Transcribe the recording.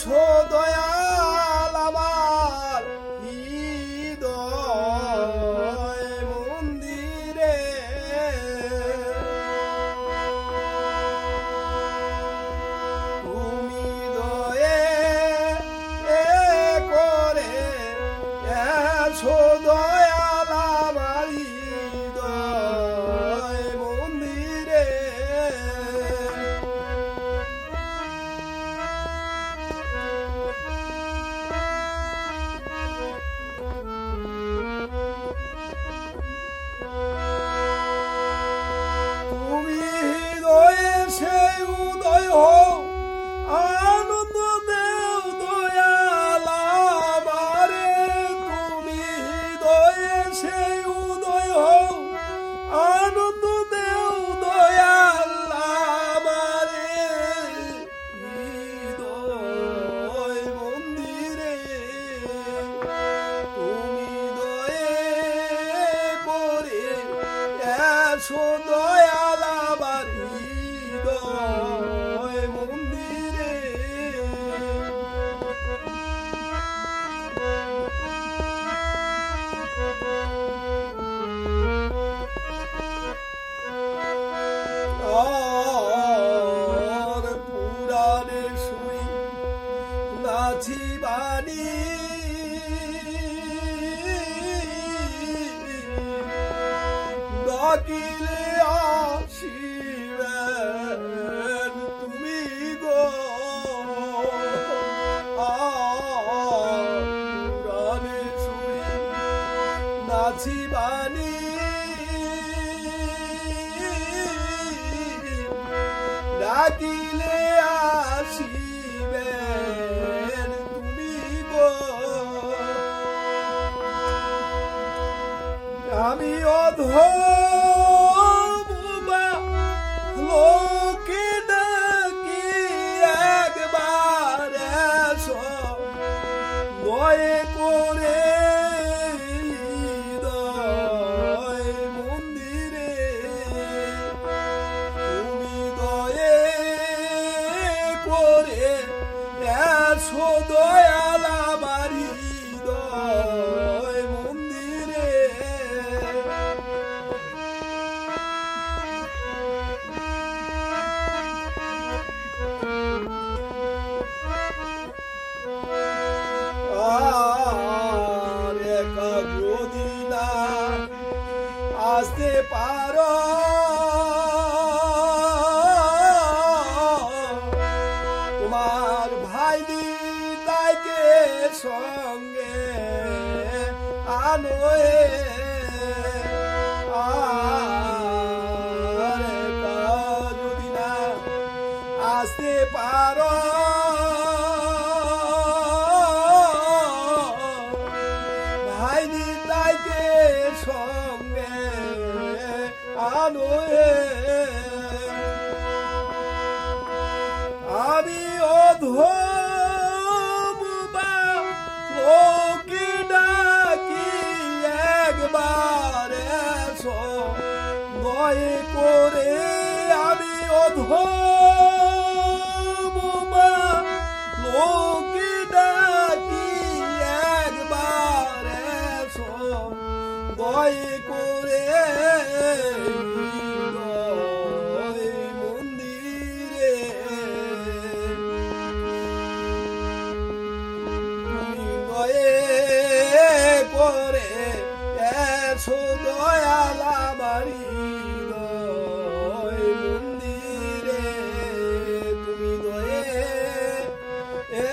ছোদয়া দয়াল ডাকিলে আসিবেন তুমি গো। পুরাণে শুই নাচি ডাকিলে আসিবেন তুমি গো। আমি অধবা দয়ে করে মন্দিরে। দয়ে করে পারো তোমার ভাই তাইকে সঙ্গে আনো এ। যদি না আসতে পারো ভাই তাইকে সঙ্গে এ। আমি অধবা লোকে ডাকি একবার নয় করে আমি অধবা এসো দয়াল আমার মন্দিরে তুমি দয়ে এ